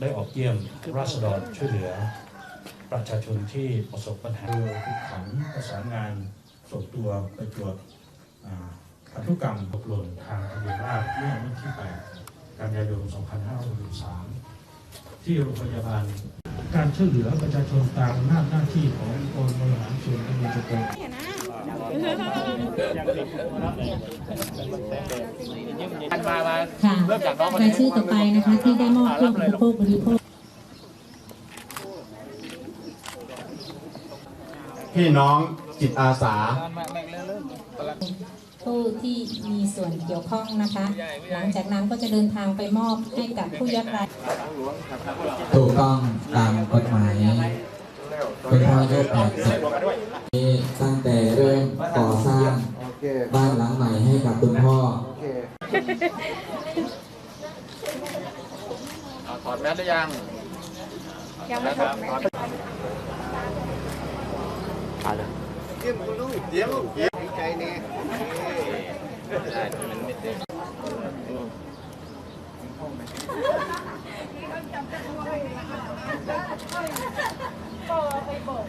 ได้ออกเยี่ยมราษฎรช่วยเหลือ ประชาชนที่ประสบปัญหาโดยผู้ขันประสานงานส่งตัวไปตรวจอ่าพันธุกรรมตกหล่นทางทะเบียนราษฎร์เมื่อวันที่ 8 กันยายน 2563 ที่โรงพยาบาล การช่วยเหลือประชาชนตามอำนาจหน้าที่ขององค์กรบริหารส่วนตำบลตะโกน มาค่ะรายชื่อต่อไปนะคะ ที่ได้มอบเครื่องอุปโภคบริโภค พี่น้องจิตอาสา ผู้ที่มีส่วนเกี่ยวข้องนะคะ หลังจากนั้นก็จะเดินทางไปมอบให้กับผู้ยากไร้ ถูกต้องตามกฎหมายเป็นพ่ออายุ80 ร่งก่อสร้างบ้านหลังใหม่ให้กับคุณพ่อโอเถอดแมสได้ยัง ยังไม่ถอดแมสไปเลยเยี่ยมลูกเยี่ยมลูกเยี่ยมใจเนี่ยได้มันไม่ได้ไปบอก